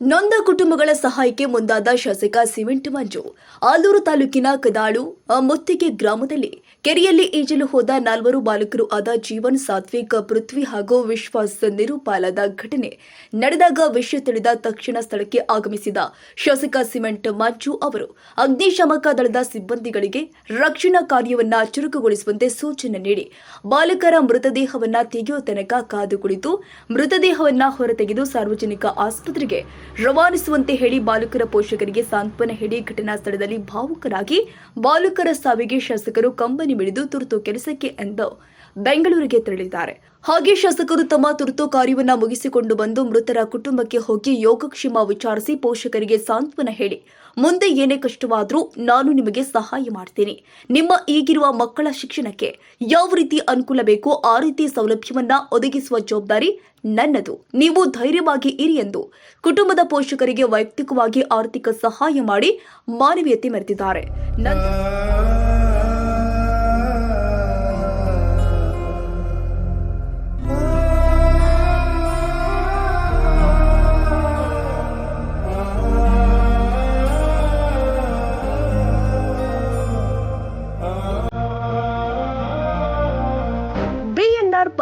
ನೊಂದ ಕುಟುಂಬಗಳ ಸಹಾಯಕ್ಕೆ ಮುಂದಾದ ಶಾಸಕ ಸಿಮೆಂಟ್ ಮಂಜು, ಆಲೂರು ತಾಲೂಕಿನ ಕದಾಳು ಮುತ್ತಿಗೆ ಗ್ರಾಮದಲ್ಲಿ ಕೆರೆಯಲ್ಲಿ ಈಜಲು ಹೋದ ನಾಲ್ವರು ಬಾಲಕರು ಆದ ಜೀವನ್ ಸಾತ್ವಿಕ್, ಪೃಥ್ವಿ ಹಾಗೂ ವಿಶ್ವಾಸ ನಿರೂಪಾಲದ ಘಟನೆ ನಡೆದಾಗ ವಿಷಯ ತಿಳಿದ ತಕ್ಷಣ ಸ್ಥಳಕ್ಕೆ ಆಗಮಿಸಿದ ಶಾಸಕ ಸಿಮೆಂಟ್ ಮಂಜು ಅವರು ಅಗ್ನಿಶಾಮಕ ದಳದ ಸಿಬ್ಬಂದಿಗಳಿಗೆ ರಕ್ಷಣಾ ಕಾರ್ಯವನ್ನ ಚುರುಕುಗೊಳಿಸುವಂತೆ ಸೂಚನೆ ನೀಡಿ ಬಾಲಕರ ಮೃತದೇಹವನ್ನ ತೆಗೆಯುವ ತನಕ ಕಾದು ಕುಳಿತು ಮೃತದೇಹವನ್ನ ಹೊರತೆಗೆದು ಸಾರ್ವಜನಿಕ ಆಸ್ಪತ್ರೆಗೆ ರವಾನಿಸುವಂತೆ ಹೇಳಿ ಬಾಲಕರ ಪೋಷಕರಿಗೆ ಸಾಂತ್ವನ ಹೇಳಿ ಘಟನಾ ಸ್ಥಳದಲ್ಲಿ ಭಾವುಕರಾಗಿ ಬಾಲಕರ ಸಾವಿಗೆ ಶಾಸಕರು ಕಂಬನಿ ಮಿಡಿದು ತುರ್ತು ಕೆಲಸಕ್ಕೆ ಎಂದು ಬೆಂಗಳೂರಿಗೆ ತೆರಳಿದ್ದಾರೆ. ಹಾಗೆ ಶಾಸಕರು ತಮ್ಮ ತುರ್ತು ಕಾರ್ಯವನ್ನ ಮುಗಿಸಿಕೊಂಡು ಬಂದು ಮೃತರ ಕುಟುಂಬಕ್ಕೆ ಹೋಗಿ ಯೋಗಕ್ಷೇಮ ವಿಚಾರಿಸಿ ಪೋಷಕರಿಗೆ ಸಾಂತ್ವನ ಹೇಳಿ. ಮುಂದೆ ಏನೇ ಕಷ್ಟವಾದರೂ ನಾನು ನಿಮಗೆ ಸಹಾಯ ಮಾಡ್ತೀನಿ. ನಿಮ್ಮ ಈಗಿರುವ ಮಕ್ಕಳ ಶಿಕ್ಷಣಕ್ಕೆ ಯಾವ ರೀತಿ ಅನುಕೂಲ ಬೇಕೋ ಆ ರೀತಿ ಸೌಲಭ್ಯವನ್ನ ಒದಗಿಸುವ ಜವಾಬ್ದಾರಿ ನನ್ನದು. ನೀವು ಧೈರ್ಯವಾಗಿ ಇರಿ ಎಂದು ಕುಟುಂಬದ ಪೋಷಕರಿಗೆ ವೈಯಕ್ತಿಕವಾಗಿ ಆರ್ಥಿಕ ಸಹಾಯ ಮಾಡಿ ಮಾನವೀಯತೆ ಮೆರೆದಿದ್ದಾರೆ.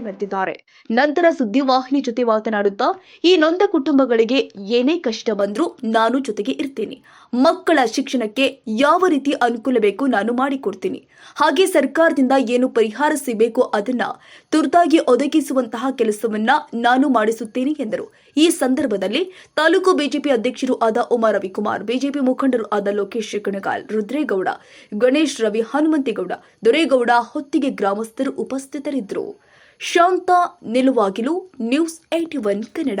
ಮೆರೆದಿದ್ದಾರೆ ನಂತರ ಸುದ್ದಿವಾಹಿನಿ ಜೊತೆ ಮಾತನಾಡುತ್ತಾ, ಈ ನೊಂದ ಕುಟುಂಬಗಳಿಗೆ ಏನೇ ಕಷ್ಟ ಬಂದರೂ ನಾನು ಜೊತೆಗೆ ಇರ್ತೀನಿ. ಮಕ್ಕಳ ಶಿಕ್ಷಣಕ್ಕೆ ಯಾವ ರೀತಿ ಅನುಕೂಲ ಬೇಕು ನಾನು ಮಾಡಿಕೊಡ್ತೀನಿ. ಹಾಗೆ ಸರ್ಕಾರದಿಂದ ಏನು ಪರಿಹಾರ ಸಿಗಬೇಕು ಅದನ್ನ ತುರ್ತಾಗಿ ಒದಗಿಸುವಂತಹ ಕೆಲಸವನ್ನ ನಾನು ಮಾಡಿಸುತ್ತೇನೆ ಎಂದರು. ಈ ಸಂದರ್ಭದಲ್ಲಿ ತಾಲೂಕು ಬಿಜೆಪಿ ಅಧ್ಯಕ್ಷರು ಆದ ಉಮಾ ರವಿಕುಮಾರ್, ಬಿಜೆಪಿ ಮುಖಂಡರು ಆದ ಲೋಕೇಶ್ ಕಣಗಾಲ್, ರುದ್ರೇಗೌಡ, ಗಣೇಶ್ ರವಿ, ಹನುಮಂತೇಗೌಡ, ದೊರೇಗೌಡ, ಹೊತ್ತಿಗೆ ಗ್ರಾಮಸ್ಥರು ಉಪಸ್ಥಿತರಿದ್ದರು. ಶಾಂತ ನಿಲುವಾಗಿಲು ನ್ಯೂಸ್ ಏಟಿ ಒನ್ ಕನ್ನಡ.